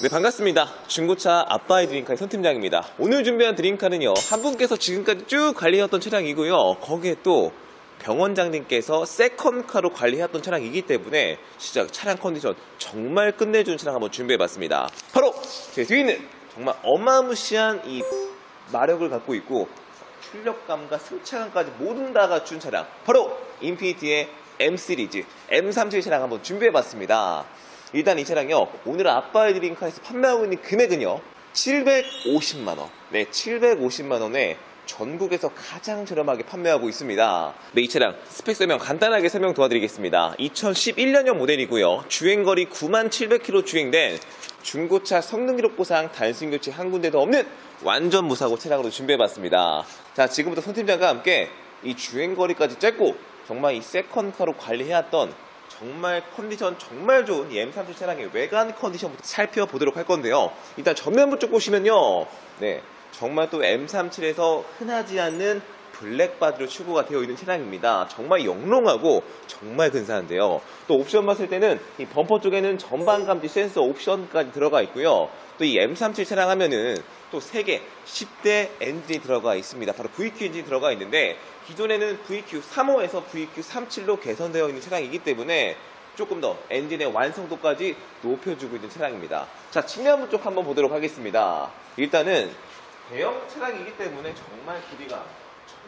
네, 반갑습니다. 중고차 아빠의 드림카의 손팀장입니다. 오늘 준비한 드림카는요, 한 분께서 지금까지 쭉 관리해왔던 차량이고요. 거기에 또 병원장님께서 세컨카로 관리해왔던 차량이기 때문에 진짜 차량 컨디션 정말 끝내주는 차량 한번 준비해봤습니다. 바로 제 뒤에 있는 정말 어마무시한 이 마력을 갖고 있고 출력감과 승차감까지 모든 다 갖춘 차량 바로 인피니티의 M 시리즈 M37 차량 한번 준비해봤습니다. 일단 이 차량요 오늘 아빠의 드림카에서 판매하고 있는 금액은요 750만 원. 네, 750만 원에 전국에서 가장 저렴하게 판매하고 있습니다. 네, 이 차량 스펙 설명 간단하게 설명 도와드리겠습니다. 2011년형 모델이고요. 주행거리 9만 700km 주행된 중고차 성능 기록 보상 단순 교체 한 군데도 없는 완전 무사고 차량으로 준비해봤습니다. 자, 지금부터 손 팀장과 함께 이 주행거리까지 짧고 정말 이 세컨카로 관리해왔던 정말 컨디션 정말 좋은 이 M30 차량의 외관 컨디션부터 살펴보도록 할 건데요. 일단 전면부 쪽 보시면요. 네. 정말 또 M37에서 흔하지 않는 블랙 바디로 추구가 되어 있는 차량입니다. 정말 영롱하고 정말 근사한데요. 또 옵션 봤을 때는 이 범퍼 쪽에는 전방 감지 센서 옵션까지 들어가 있고요. 또 이 M37 차량 하면은 또 3개 10대 엔진이 들어가 있습니다. 바로 VQ 엔진이 들어가 있는데 기존에는 VQ 35에서 VQ 37로 개선되어 있는 차량이기 때문에 조금 더 엔진의 완성도까지 높여주고 있는 차량입니다. 자, 측면부 쪽 한번 보도록 하겠습니다. 일단은 대형 차량이기 때문에 정말 길이가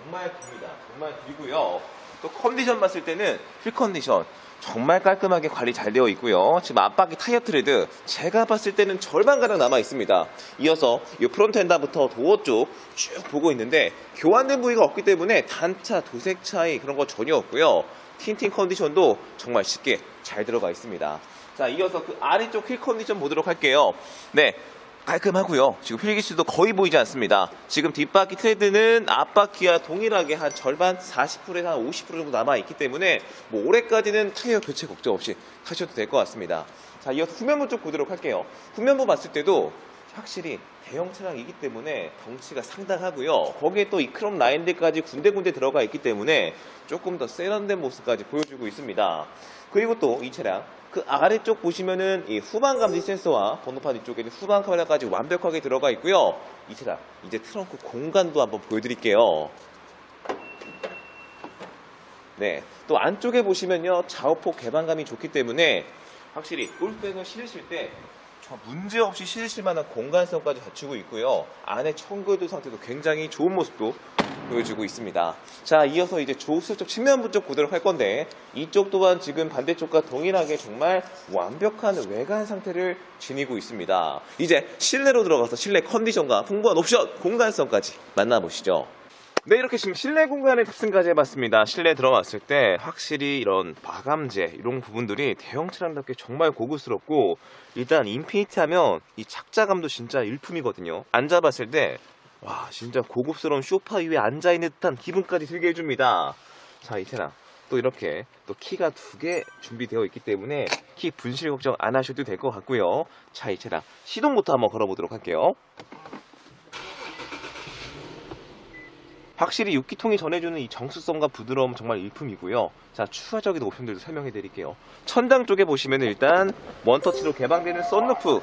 정말 깁니다. 정말 길고요. 또 컨디션 봤을 때는 휠 컨디션 정말 깔끔하게 관리 잘 되어 있고요. 지금 앞바퀴 타이어 트레드 제가 봤을 때는 절반가량 남아 있습니다. 이어서 이 프론트 엔다부터 도어 쪽 쭉 보고 있는데 교환된 부위가 없기 때문에 단차, 도색 차이 그런 거 전혀 없고요. 틴팅 컨디션도 정말 쉽게 잘 들어가 있습니다. 자, 이어서 그 아래쪽 휠 컨디션 보도록 할게요. 네. 깔끔하고요. 지금 휠기스도 거의 보이지 않습니다. 지금 뒷바퀴 트레드는 앞바퀴와 동일하게 한 절반 40%에서 한 50% 정도 남아 있기 때문에 뭐 올해까지는 타이어 교체 걱정 없이 타셔도 될 것 같습니다. 자, 이어서 후면부 쪽 보도록 할게요. 후면부 봤을 때도 확실히 대형 차량이기 때문에 덩치가 상당하고요. 거기에 또 이 크롬 라인들까지 군데군데 들어가 있기 때문에 조금 더 세련된 모습까지 보여주고 있습니다. 그리고 또 이 차량 그 아래쪽 보시면은 이 후방 감지 센서와 번호판 이쪽에 는 후방 카메라까지 완벽하게 들어가 있고요. 이 차량 이제 트렁크 공간도 한번 보여드릴게요. 네, 또 안쪽에 보시면요 좌우폭 개방감이 좋기 때문에 확실히 골백을 실으실 때저 문제없이 실으실 만한 공간성까지 갖추고 있고요. 안에 청결도 상태도 굉장히 좋은 모습도 보여주고 있습니다. 자, 이어서 이제 조수 쪽 측면부 쪽 보도록 할 건데 이쪽 또한 지금 반대쪽과 동일하게 정말 완벽한 외관 상태를 지니고 있습니다. 이제 실내로 들어가서 실내 컨디션과 풍부한 옵션, 공간성까지 만나보시죠. 네, 이렇게 지금 실내 공간에 탑승까지 해봤습니다. 실내 들어왔을 때 확실히 이런 마감재, 이런 부분들이 대형 차량답게 정말 고급스럽고 일단 인피니티 하면 이 착자감도 진짜 일품이거든요. 앉아봤을 때 와, 진짜 고급스러운 쇼파 위에 앉아있는 듯한 기분까지 들게 해줍니다. 자, 이 차량. 또 이렇게 또 키가 두 개 준비되어 있기 때문에 키 분실 걱정 안 하셔도 될 것 같고요. 자, 이 차량 시동부터 한번 걸어보도록 할게요. 확실히 6기통이 전해주는 이 정수성과 부드러움 정말 일품이고요. 자, 추가적인 옵션들도 설명해 드릴게요. 천장 쪽에 보시면 일단 원터치로 개방되는 썬루프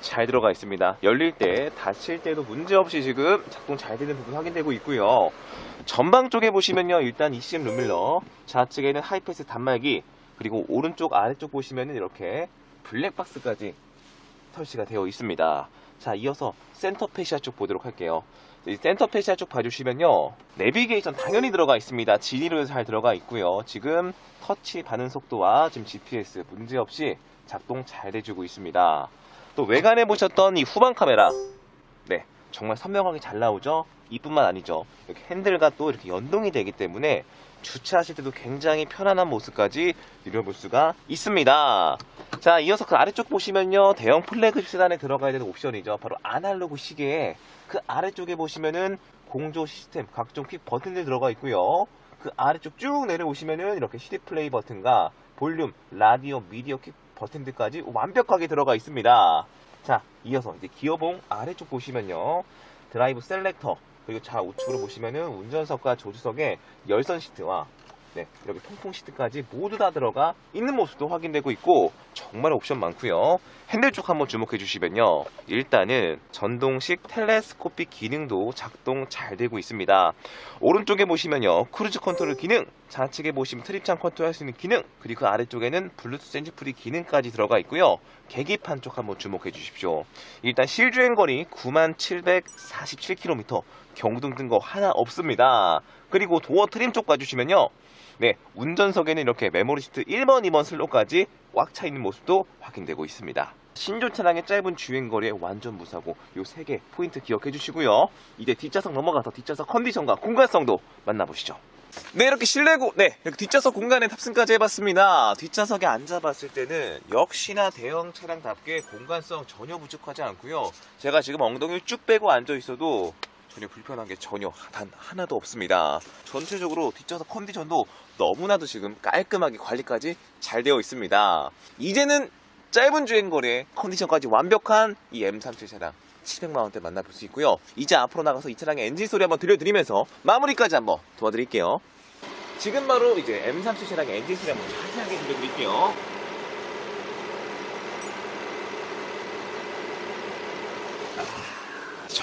잘 들어가 있습니다. 열릴 때, 닫힐 때도 문제없이 지금 작동 잘 되는 부분 확인되고 있고요. 전방 쪽에 보시면요. 일단 ECM 룸밀러, 좌측에는 하이패스 단말기, 그리고 오른쪽 아래쪽 보시면은 이렇게 블랙박스까지 설치가 되어 있습니다. 자, 이어서 센터 페시아 쪽 보도록 할게요. 이 센터 페시아 쪽 봐주시면요. 내비게이션 당연히 들어가 있습니다. 지니로 잘 들어가 있고요. 지금 터치 반응 속도와 지금 GPS 문제없이 작동 잘 돼주고 있습니다. 또 외관에 보셨던 이 후방 카메라. 네. 정말 선명하게 잘 나오죠? 이뿐만 아니죠. 이렇게 핸들과 또 이렇게 연동이 되기 때문에 주차하실 때도 굉장히 편안한 모습까지 누려볼 수가 있습니다. 자, 이어서 그 아래쪽 보시면요. 대형 플래그십 세단에 들어가야 되는 옵션이죠. 바로 아날로그 시계에 그 아래쪽에 보시면은 공조 시스템, 각종 퀵 버튼들 들어가 있고요. 그 아래쪽 쭉 내려오시면은 이렇게 CD 플레이 버튼과 볼륨, 라디오, 미디어 퀵 버튼들까지 완벽하게 들어가 있습니다. 자, 이어서 이제 기어봉 아래쪽 보시면요. 드라이브 셀렉터, 그리고 좌우측으로 보시면은 운전석과 조수석에 열선 시트와 네, 이렇게 통풍 시트까지 모두 다 들어가 있는 모습도 확인되고 있고 정말 옵션 많고요. 핸들 쪽 한번 주목해 주시면요. 일단은 전동식 텔레스코픽 기능도 작동 잘 되고 있습니다. 오른쪽에 보시면요. 크루즈 컨트롤 기능, 좌측에 보시면 트립창 컨트롤 할 수 있는 기능, 그리고 그 아래쪽에는 블루투스 핸즈프리 기능까지 들어가 있고요. 계기판 쪽 한번 주목해 주십시오. 일단 실주행 거리 9747km, 경동 뜬거 하나 없습니다. 그리고 도어 트림 쪽 봐주시면요. 네, 운전석에는 이렇게 메모리 시트 1번, 2번 슬롯까지 꽉 차 있는 모습도 확인되고 있습니다. 신조 차량의 짧은 주행거리에 완전 무사고 요 세 개 포인트 기억해 주시고요. 이제 뒷좌석 넘어가서 뒷좌석 컨디션과 공간성도 만나보시죠. 네, 이렇게 실내고, 네, 이렇게 뒷좌석 공간에 탑승까지 해봤습니다. 뒷좌석에 앉아봤을 때는 역시나 대형 차량답게 공간성 전혀 부족하지 않고요. 제가 지금 엉덩이를 쭉 빼고 앉아 있어도 전혀 불편한 게 전혀 단 하나도 없습니다. 전체적으로 뒷좌석 컨디션도 너무나도 지금 깔끔하게 관리까지 잘 되어 있습니다. 이제는 짧은 주행거리에 컨디션까지 완벽한 이 M37 차량 700만 원대 만나볼 수 있고요. 이제 앞으로 나가서 이 차량의 엔진 소리 한번 들려드리면서 마무리까지 한번 도와드릴게요. 지금 바로 이제 M37 차량의 엔진 소리 한번 자세하게 들려드릴게요.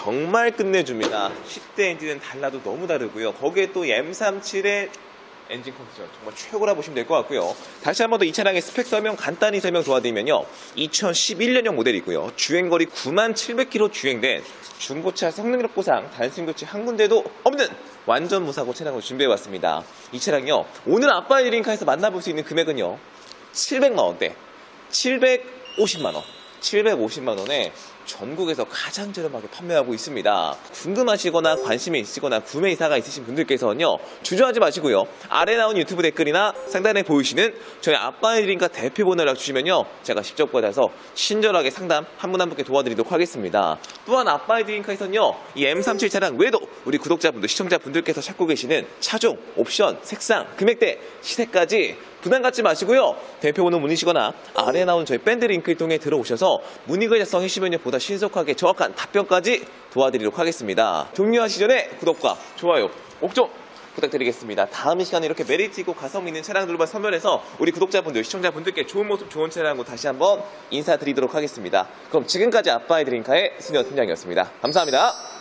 정말 끝내줍니다. 10대 엔진은 달라도 너무 다르고요. 거기에 또 M37의 엔진 컨디션 정말 최고라 보시면 될 것 같고요. 다시 한 번 더 이 차량의 스펙 설명 간단히 설명 도와드리면요. 2011년형 모델이고요. 주행거리 9만 700km 주행된 중고차 성능력 보상 단순 교체 한 군데도 없는 완전 무사고 차량을 준비해봤습니다. 이 차량요. 오늘 아빠의 드림카에서 만나볼 수 있는 금액은요. 700만 원대, 750만 원, 750만 원에 전국에서 가장 저렴하게 판매하고 있습니다. 궁금하시거나 관심이 있으시거나 구매 의사가 있으신 분들께서는요. 주저하지 마시고요. 아래 나온 유튜브 댓글이나 상단에 보이시는 저희 아빠의 드림카 대표 번호 연락 주시면요. 제가 직접 받아서 친절하게 상담 한 분 한 분께 도와드리도록 하겠습니다. 또한 아빠의 드림카에서는요. 이 M37 차량 외에도 우리 구독자분들, 시청자분들께서 찾고 계시는 차종, 옵션, 색상, 금액대, 시세까지 부담 갖지 마시고요. 대표 번호 문의시거나 아래에 나온 저희 밴드 링크를 통해 들어오셔서 문의 글자성 해시면요 신속하게 정확한 답변까지 도와드리도록 하겠습니다. 종료하시 전에 구독과 좋아요, 옥좀 부탁드리겠습니다. 다음 이 시간에 이렇게 메리트 있고 가성 있는 차량들만 선별해서 우리 구독자분들, 시청자분들께 좋은 모습, 좋은 차량으로 다시 한번 인사드리도록 하겠습니다. 그럼 지금까지 아빠의 드림카의 수녀 팀장이었습니다. 감사합니다.